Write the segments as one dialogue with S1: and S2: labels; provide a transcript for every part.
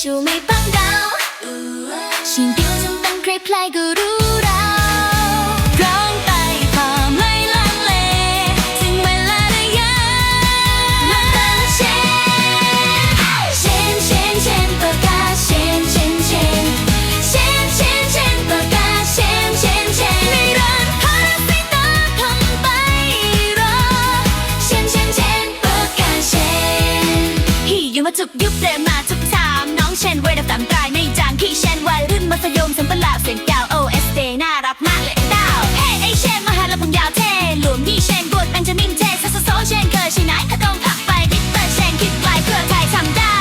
S1: ชูไม่ปังดาวชิงเดียวจนตั้งใครใครก็รู้เราร้องไปความไม่ลังเลถึงเวลาได้ยังมาตาเชนเชนเชนเชนปากกาเชนเชนเชนเชนเชนเชนปากกาเชนเชนเชนในร้านพาราซิตาทำไปรอเชนเชนเชนปากกาเชนพี่อยู่มาทุกยุคเดินมาทุกทา น้องเชนเวดับสามตายไม่จางพี่เชนวัยรุ่นมัธยมสัมปลาเสียงเก่า OSD น่ารักมากเลยดาวเฮ้ไอเชนมหาลัยผมยาวเท่หลวมพี่เชนกดแบงจามินเจสสโซเชนเคยใช่ไหนถ้าต้องผักไปดิสเตอร์เชนคิดไกลเพื่อไทยทำได้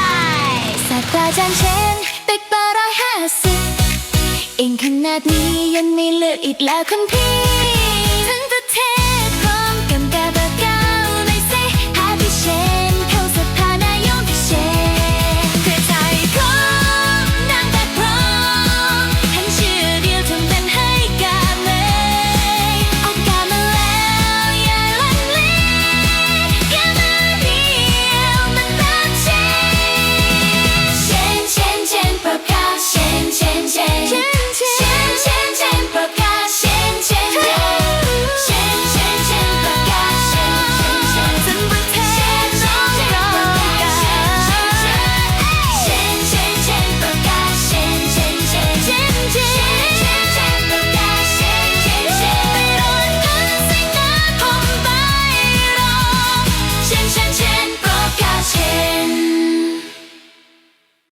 S1: ศาสตราจารย์เชนเป็กปาร้อยห้าสิบเองขนาดนี้ยังไม่เลือกอีกแล้วคุณพี่